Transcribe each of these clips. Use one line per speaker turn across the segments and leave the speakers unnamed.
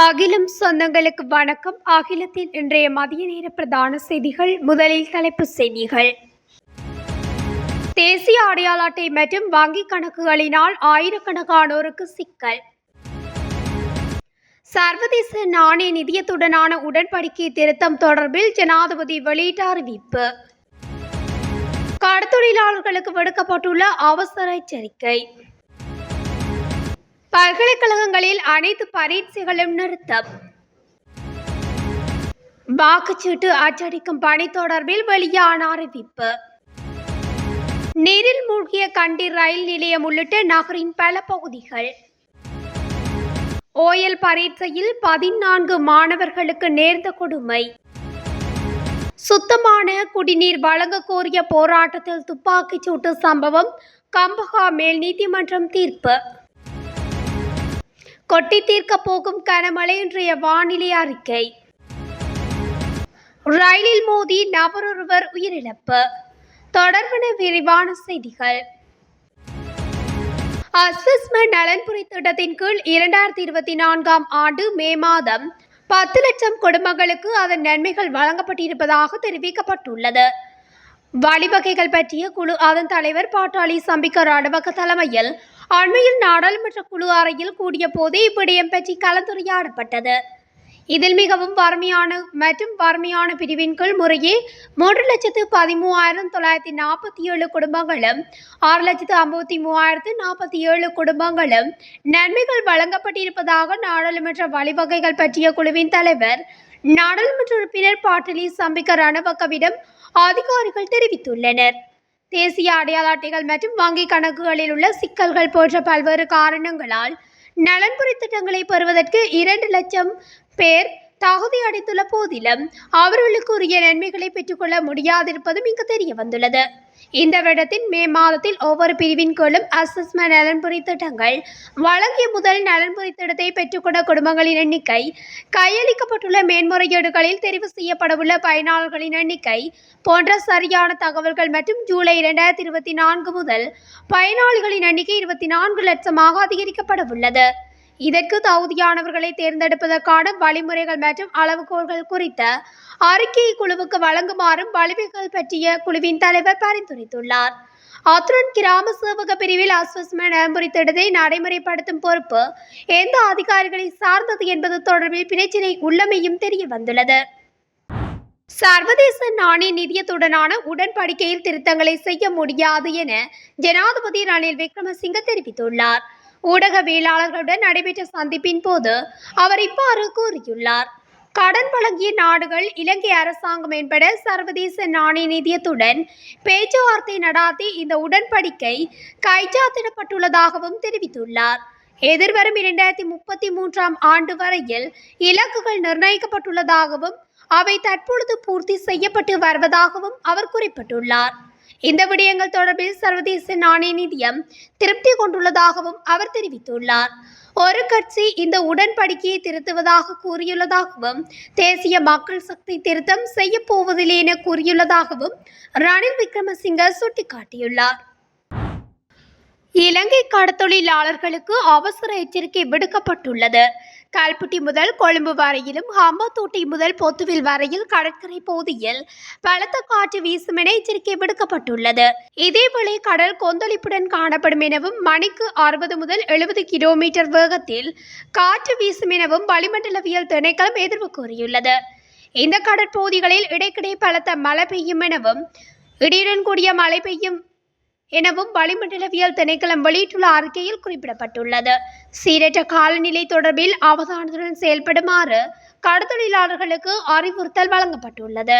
அகிலம் சொந்தங்களுக்கு வணக்கம். அகிலத்தின் இன்றைய மதிய நேர பிரதான செய்திகள் முதலில் தலைப்பு செய்திகள். தேசிய அடையாள அட்டை மற்றும் வங்கி கணக்குகளினால் ஆயிரக்கணக்கானோருக்கு சிக்கல். சர்வதேச நாணய நிதியத்துடனான உடன்படிக்கை திருத்தம் தொடர்பில் ஜனாதிபதி வெளியிட்ட அறிவிப்பு. கடத்தொழிலாளர்களுக்கு விடுக்கப்பட்டுள்ள அவசர எச்சரிக்கை. பல்கலைக்கழகங்களில் அனைத்து பரீட்சைகளும் நிறுத்தம். வாக்குச்சீட்டு அச்சடிக்கும் பணி தொடர்பில் வெளியான அறிவிப்பு. நீரில் மூழ்கிய கண்டி ரயில் நிலையம் உள்ளிட்ட நகரின் பல பகுதிகள். ஓயல் பரீட்சையில் பதினான்கு மாணவர்களுக்கு நேர்ந்த கொடுமை. சுத்தமான குடிநீர் வழங்க கோரிய போராட்டத்தில் துப்பாக்கிச் சூட்டு சம்பவம் கம்பஹா மேல் நீதிமன்றம் தீர்ப்பு. கொட்டி தீர்க்க போகும் கனமழை இன்றைய வானிலை அறிக்கை. ரயிலில் மோதி நபரொருவர் உயிரிழப்பு. தொடர்பான விரிவான செய்திகள். அசஸ்ம நலன்புரி திட்டத்தின் கீழ் இரண்டாயிரத்தி இருபத்தி நான்காம் ஆண்டு மே மாதம் பத்து லட்சம் குடும்பங்களுக்கு அதன் நன்மைகள் வழங்கப்பட்டிருப்பதாக தெரிவிக்கப்பட்டுள்ளது. வழிவகைகள் பற்றிய குழு அதன் தலைவர் பாட்டாளி சம்பிக்க ராடவக தலைமையில் அண்மையில் நாடாளுமன்ற குழு அறையில் கூடிய போதே இவ்விடயம் பற்றி கலந்துரையாடப்பட்டது. இதில் மிகவும் வறுமையான மற்றும் வறுமையான பிரிவின் கீழ் முறையே மூன்று லட்சத்து பதிமூவாயிரம் தொள்ளாயிரத்தி நாற்பத்தி ஏழு குடும்பங்களும் ஆறு லட்சத்து ஐம்பத்தி மூவாயிரத்து நாற்பத்தி ஏழு குடும்பங்களும் நன்மைகள் வழங்கப்பட்டிருப்பதாக நாடாளுமன்ற வழிவகைகள் பற்றிய குழுவின் தலைவர் நாடாளுமன்ற உறுப்பினர் பாட்டலி சம்பிக்க ரணவக்கவிடம் அதிகாரிகள் தெரிவித்துள்ளனர். தேசிய அடையாள அட்டைகள் மற்றும் வங்கி கணக்குகளில் உள்ள சிக்கல்கள் போன்ற பல்வேறு காரணங்களால் நலன்புரி திட்டங்களை பெறுவதற்கு இரண்டு லட்சம் பேர் தகுதி அடைத்துள்ள போதிலும் அவர்களுக்கு உரிய நன்மைகளை பெற்றுக்கொள்ள முடியாதிருப்பதும் இங்கு தெரிய வந்துள்ளது இந்த வருடத்தின் மே மாதத்தில் ஒவ்வொரு பிரிவின் கீழும் அசஸ்மெண்ட் நலன்புரி திட்டங்கள். வழங்கிய முதல் நலன்புரி திட்டத்தை பெற்றுக்கொண்ட குடும்பங்களின் எண்ணிக்கை கையளிக்கப்பட்டுள்ள மேன்முறையீடுகளில் தெரிவு செய்யப்படவுள்ள பயனாளர்களின் எண்ணிக்கை போன்ற சரியான தகவல்கள் மற்றும் ஜூலை இரண்டாயிரத்தி இருபத்தி நான்கு முதல் பயனாளிகளின் எண்ணிக்கை இருபத்தி நான்கு லட்சமாக அதிகரிக்கப்படவுள்ளது. இதற்கு தகுதியானவர்களை தேர்ந்தெடுப்பதற்கான வழிமுறைகள் மற்றும் அளவுகோல்கள் குறித்த அறிக்கையை குழுவுக்கு வழங்குமாறும் வலிமைகள் பற்றிய குழுவின் தலைவர் பரிந்துரைத்துள்ளார். அத்துடன் கிராம சேவக பிரிவில் அஸ்வஸ்மெண்ட் நடைமுறை திட்டத்தை நடைமுறைப்படுத்தும் பொறுப்பு எந்த அதிகாரிகளை சார்ந்தது என்பது தொடர்பில் பிரச்சினை உள்ளமையும் தெரிய வந்துள்ளது சர்வதேச நாணய நிதியத்துடனான உடன்படிக்கையில் திருத்தங்களை செய்ய முடியாது என ஜனாதிபதி ரணில் விக்ரமசிங்க தெரிவித்துள்ளார். ஊடகவியலாளர்களுடன் நடைபெற்ற சந்திப்பின் போது அவர் இவ்வாறு கூறியுள்ளார். கடன் வழங்கிய நாடுகள் இலங்கை அரசாங்கம் என்பட சர்வதேச நாணய நிதியத்துடன் பேச்சுவார்த்தை நடாத்தி இந்த உடன்படிக்கை கைச்சாத்திடப்பட்டுள்ளதாகவும் தெரிவித்துள்ளார். எதிர்வரும் இரண்டாயிரத்தி முப்பத்தி மூன்றாம் ஆண்டு வரையில் இலக்குகள் நிர்ணயிக்கப்பட்டுள்ளதாகவும் அவை தற்பொழுது பூர்த்தி செய்யப்பட்டு வருவதாகவும் அவர் குறிப்பிட்டுள்ளார். இந்த விடயங்கள் தொடர்பில் சர்வதேச நாணய நிதியம் திருப்தி கொண்டுள்ளதாகவும் அவர் தெரிவித்துள்ளார். ஒரு கட்சி இந்த உடன்படிக்கையை திருத்துவதாக கூறியுள்ளதாகவும் தேசிய மக்கள் சக்தி திருத்தம் செய்ய போவதில்லை என கூறியுள்ளதாகவும் ரணில் விக்ரமசிங்க சுட்டிக்காட்டியுள்ளார். இலங்கை கடத்தொழிலாளர்களுக்கு அவசர எச்சரிக்கை விடுக்கப்பட்டுள்ளது. கல்புட்டி முதல் கொழும்பு வரையிலும் ஹம்பத்தோட்டை முதல் பொத்துவில் வரையில் கடற்கரை பகுதியில் பலத்த காற்று வீசும் என எச்சரிக்கை விடுக்கப்பட்டுள்ளது. இதேவேளை கடல் கொந்தளிப்புடன் காணப்படும் எனவும் மணிக்கு அறுபது முதல் எழுபது கிலோமீட்டர் வேகத்தில் காற்று வீசும் எனவும் வளிமண்டலவியல் திணைக்களம் எதிர்வு கூறியுள்ளது. இந்த கடற்பகுதிகளில் இடைக்கிடை பலத்த மழை பெய்யும் எனவும் இடியுடன் கூடிய மழை பெய்யும் எனவும் வளிமண்டலவியல் திணைக்களம் வெளியிட்டுள்ள அறிக்கையில் குறிப்பிடப்பட்டுள்ளது. சீரற்ற காலநிலை தொடர்பில் அவதானத்துடன் செயல்படுமாறு கடத்தொழிலாளர்களுக்கு அறிவுறுத்தல் வழங்கப்பட்டுள்ளது.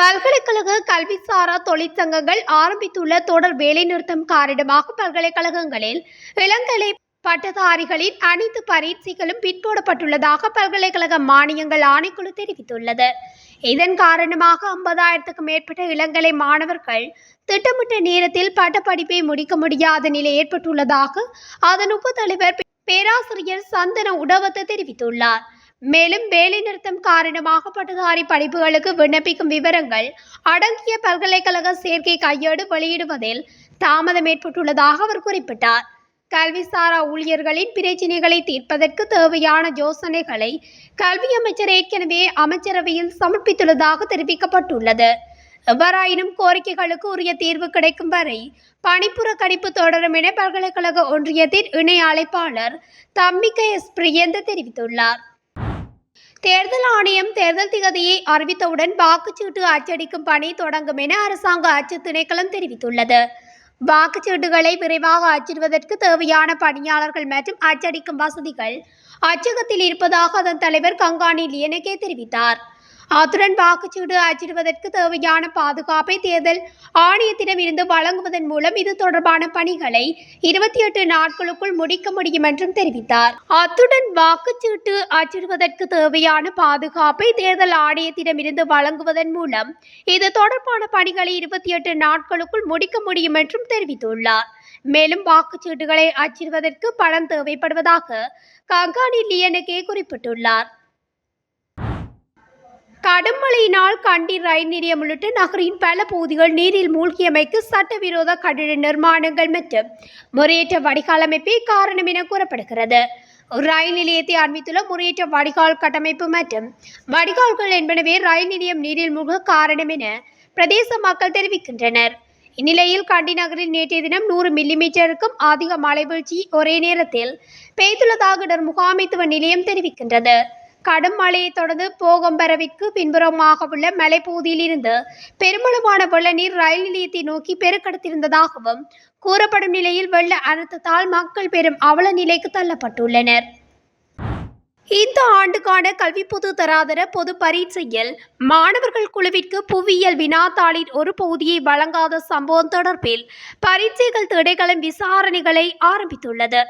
பல்கலைக்கழக கல்விசாரா தொழிற்சங்கங்கள் ஆரம்பித்துள்ள தொடர் வேலைநிறுத்தம் காரணமாக பல்கலைக்கழகங்களில் இளங்கலை பட்டதாரிகளின் அனைத்து பரீட்சைகளும் பிற்போடப்பட்டுள்ளதாக பல்கலைக்கழக மானியங்கள் ஆணைக்குழு தெரிவித்துள்ளது. இதன் காரணமாக ஐம்பதாயிரத்துக்கும் மேற்பட்ட இளங்கலை மாணவர்கள் திட்டமிட்ட நேரத்தில் பட்டப்படிப்பை முடிக்க முடியாத நிலை ஏற்பட்டுள்ளதாக அதன் உப தலைவர் பேராசிரியர் சந்தன உடவத்து தெரிவித்துள்ளார். மேலும் வேலைநிறுத்தம் காரணமாக பட்டதாரி படிப்புகளுக்கு விண்ணப்பிக்கும் விவரங்கள் அடங்கிய பல்கலைக்கழக சேர்க்கை கையேடு வெளியிடுவதில் தாமதம் ஏற்பட்டுள்ளதாக அவர் குறிப்பிட்டார். கல்விசாரா ஊழியர்களின் பிரச்சினைகளை தீர்ப்பதற்கு தேவையான யோசனைகளை கல்வி அமைச்சர் ஏற்கனவே அமைச்சரவையில் சமர்ப்பித்துள்ளதாக தெரிவிக்கப்பட்டுள்ளது. எவ்வாறாயினும் கோரிக்கைகளுக்கு உரிய தீர்வு கிடைக்கும் வரை பணிப்புறக்கணிப்பு தொடரும் என பல்கலைக்கழக ஒன்றியத்தின் இணை அழைப்பாளர் தம்பிக்கை எஸ். பிரியந்த தெரிவித்துள்ளார். தேர்தல் ஆணையம் தேர்தல் திகதியை அறிவித்தவுடன் வாக்குச்சீட்டு அச்சடிக்கும் பணி தொடங்கும் என அரசாங்க அச்சு திணைக்களம் தெரிவித்துள்ளது. வாக்குச்சீட்டுகளை விரைவாக அச்சிடுவதற்கு தேவையான பணியாளர்கள் மற்றும் அச்சடிக்கும் வசதிகள். அச்சகத்தில் இருப்பதாக அதன் தலைவர் கங்காணி லியனகே தெரிவித்தார். அத்துடன் வாக்குச்சீடு அச்சிடுவதற்கு தேவையான பாதுகாப்பை தேர்தல் ஆணையத்திடம் இருந்து வழங்குவதன் மூலம் இது தொடர்பான பணிகளை இருபத்தி எட்டு நாட்களுக்குள் முடிக்க முடியும் என்றும் தெரிவித்தார். அத்துடன் வாக்குச்சீட்டு அச்சிடுவதற்கு தேவையான பாதுகாப்பை தேர்தல் ஆணையத்திடம் இருந்து வழங்குவதன் மூலம் இது தொடர்பான பணிகளை இருபத்தி எட்டு நாட்களுக்குள் முடிக்க முடியும் என்றும் தெரிவித்துள்ளார். மேலும் வாக்குச்சீட்டுகளை அச்சிடுவதற்கு பணம் தேவைப்படுவதாக கங்காணி லியனகே குறிப்பிட்டுள்ளார். கடும் மழையினால் கண்டி ரயில் நிலையம் உள்ளிட்ட நகரின் பல பகுதிகள் நீரில் மூழ்கியமைக்கு சட்டவிரோத கட்டிட நிர்மாணங்கள் மற்றும் முறையற்ற வடிகால் அமைப்பே காரணம் என கூறப்படுகிறது. ரயில் நிலையத்தை அறிவித்துள்ள முறையற்ற வடிகால் கட்டமைப்பு மற்றும் வடிகால்கள் என்பனவே ரயில் நிலையம் நீரில் மூழ்க காரணம் என பிரதேச மக்கள் தெரிவிக்கின்றனர். இந்நிலையில் கண்டி நகரில் நேற்றைய தினம் நூறு மில்லிமீட்டருக்கும் அதிக மழை வீழ்ச்சி ஒரே நேரத்தில் பெய்துள்ளதாக முகாமைத்துவ நிலையம் தெரிவிக்கின்றது. கடும் மழையை தொடர்ந்து போகம்பரவிக்கு பின்புறமாக உள்ள மலைப்பகுதியிலிருந்து பெருமளவான வெள்ள நீர் ரயில் நிலையத்தை நோக்கி பெருக்கெடுத்திருந்ததாகவும் கூறப்படும் நிலையில் வெள்ள அழுத்தத்தால் மக்கள் பெரும் அவல நிலைக்கு தள்ளப்பட்டுள்ளனர். இந்த ஆண்டுக்கான கல்வி பொது தராதர பொது பரீட்சையில் மாணவர்கள் குழுவிற்கு புவியியல் வினாத்தாளின் ஒரு பகுதியை வழங்காத சம்பவம் தொடர்பில் பரீட்சைகள் திடைகளும் விசாரணைகளை ஆரம்பித்துள்ளது.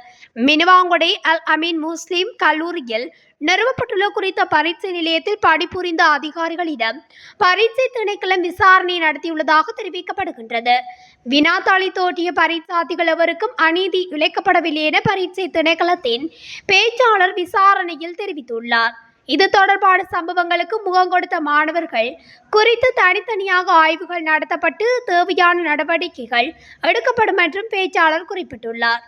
மினுவாங்குடை அல் அமீன் முஸ்லிம் கல்லூரியில் நிறுவப்பட்டுள்ள குறித்த பரீட்சை நிலையத்தில் பணிபுரிந்த அதிகாரிகளிடம் பரீட்சை திணைக்களம் விசாரணை நடத்தியுள்ளதாக தெரிவிக்கப்படுகின்றது. வினாத்தாளி தோற்றிய பரீட்சார்த்திகள் எவருக்கும் அநீதி இழைக்கப்படவில்லை என பரீட்சை திணைக்களத்தின் பேச்சாளர் விசாரணையில் தெரிவித்துள்ளார். இது தொடர்பான சம்பவங்களுக்கு முகம் கொடுத்த மாணவர்கள் குறித்து தனித்தனியாக ஆய்வுகள் நடத்தப்பட்டு தேவையான நடவடிக்கைகள் எடுக்கப்படும் என்றும் பேச்சாளர் குறிப்பிட்டுள்ளார்.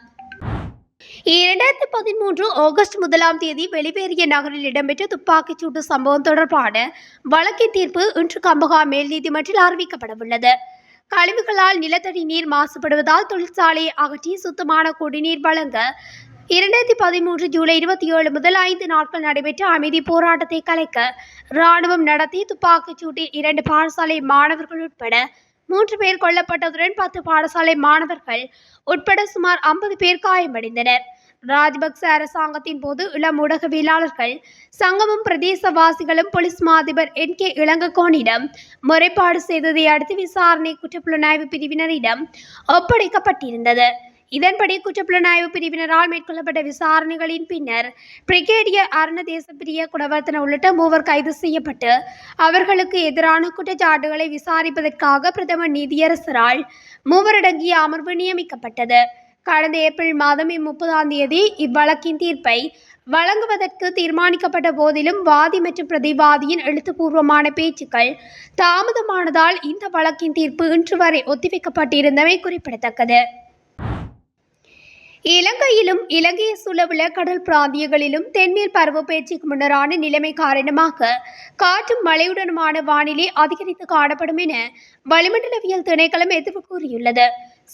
இரண்டாயிரத்தி பதிமூன்று ஆகஸ்ட் முதலாம் தேதி வெளிவேறிய நகரில் இடம்பெற்ற துப்பாக்கிச் சூட்டு சம்பவம் தொடர்பான வழக்கின் தீர்ப்பு இன்று கம்பகா மேல் நீதிமன்றில் அறிவிக்கப்படவுள்ளது. கழிவுகளால் நிலத்தடி நீர் மாசுபடுவதால் தொழிற்சாலையை அகற்றி சுத்தமான குடிநீர் வழங்க இரண்டாயிரத்தி பதிமூன்று ஜூலை இருபத்தி ஏழு முதல் ஐந்து நாட்கள் நடைபெற்ற அமைதி போராட்டத்தை கலைக்க இராணுவம் நடத்தி துப்பாக்கிச் சூட்டில் இரண்டு பாடசாலை மாணவர்கள் உட்பட மூன்று பேர் கொல்லப்பட்டதுடன் பத்து பாடசாலை மாணவர்கள் உட்பட சுமார் ஐம்பது பேர் காயமடைந்தனர். ராஜபக்ச அரசாங்கத்தின் போது இளம் ஊடகவியலாளர்கள் சங்கமும் பிரதேசவாசிகளும் போலீஸ் மாதிபர் என் கே இளங்ககோனிடம் முறைப்பாடு செய்ததை அடுத்து விசாரணை குற்றப்புலனாய்வு பிரிவினரிடம் ஒப்படைக்கப்பட்டிருந்தது. இதன்படி குற்றப்புலனாய்வு பிரிவினரால் மேற்கொள்ளப்பட்ட விசாரணைகளின் பின்னர் பிரிகேடியர் அருண தேசப்பிரிய குணவர்த்தன உள்ளிட்ட மூவர் கைது செய்யப்பட்டு அவர்களுக்கு எதிரான குற்றச்சாட்டுகளை விசாரிப்பதற்காக பிரதமர் நீதியரசரால் மூவரடங்கிய அமர்வு நியமிக்கப்பட்டது. கடந்த ஏப்ரல் மாதம் முப்பதாம் தேதி இவ்வழக்கின் தீர்ப்பை வழங்குவதற்கு தீர்மானிக்கப்பட்ட போதிலும் வாதி மற்றும் பிரதிவாதியின் எழுத்துப்பூர்வமான பேச்சுக்கள் தாமதமானதால் இந்த வழக்கின் தீர்ப்பு இன்று வரை ஒத்திவைக்கப்பட்டிருந்தமை குறிப்பிடத்தக்கது. இலங்கையிலும் இலங்கை சுழவுல கடல் பிராந்தியங்களிலும் தென்மேல் பருவப்பெயர்ச்சிக்கு முன்னரான நிலைமை காரணமாக காற்றும் மழையுடனுமான வானிலை அதிகரித்து காணப்படும் என வளிமண்டலவியல் திணைக்களம் எதிர்ப்பு கூறியுள்ளது.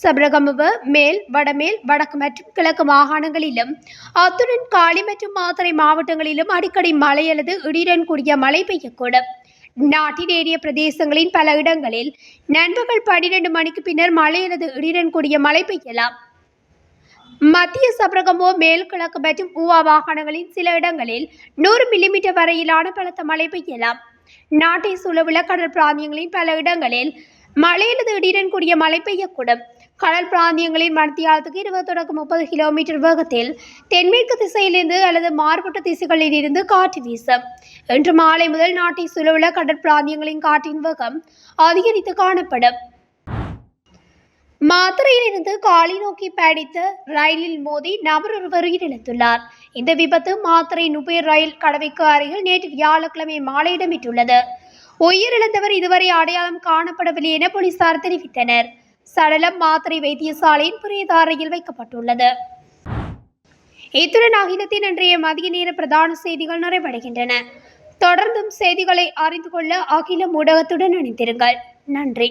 சபரகமுவ மேல் வடமேல் வடக்கு மற்றும் கிழக்கு மாகாணங்களிலும் அத்துடன் காலி மற்றும் மாத்தறை மாவட்டங்களிலும் அடிக்கடி மழை அல்லது இடியுடன் கூடிய மழை பெய்யக்கூடும். நாட்டின் ஏரிய பிரதேசங்களின் பல இடங்களில் நண்பகல் பன்னிரண்டு மணிக்கு பின்னர் மழை அல்லது இடியுடன் கூடிய மழை பெய்யலாம். மத்திய சபரகமோ மேல் கிழக்கு மற்றும் ஊவா மாகாணங்களின் சில இடங்களில் நூறு மில்லிமீட்டர் வரையிலான பலத்த மழை பெய்யலாம். நாட்டை சூழவுள்ள கடல் பிராந்தியங்களின் பல இடங்களில் மழையிலிருந்து திடீரென் கூடிய மழை பெய்யக்கூடும். கடல் பிராந்தியங்களில் மத்தியாலத்துக்கு இருபது தொடக்கம் முப்பது கிலோமீட்டர் வேகத்தில் தென்மேற்கு திசையிலிருந்து அல்லது மாறுபட்ட திசைகளில் இருந்து காற்று வீசும். இன்று மாலை முதல் நாட்டை சுழவுள்ள கடற்பிராந்தியங்களின் காற்றின் வேகம் அதிகரித்து காணப்படும். மதுரையிலிருந்து காலி நோக்கி பயணித்த ரயிலில் மோதி நபர் ஒருவர் உயிரிழந்துள்ளார். இந்த விபத்து மாத்திரை நுபேர் ரயில் கடவைக்கு அருகில் நேற்று வியாழக்கிழமை மாலை இடம்பெற்றுள்ளது உயிரிழந்தவர் இதுவரை அடையாளம் காணப்படவில்லை என போலீசார் தெரிவித்தனர். சடலம் மாத்திரை வைத்தியசாலையின் பிரேத அறையில் வைக்கப்பட்டுள்ளது. இத்துடன் அகிலத்தின் இன்றைய மதிய நேர பிரதான செய்திகள் நிறைவடைகின்றன. தொடர்ந்தும் செய்திகளை அறிந்து கொள்ள அகில ஊடகத்துடன் இணைந்திருங்கள். நன்றி.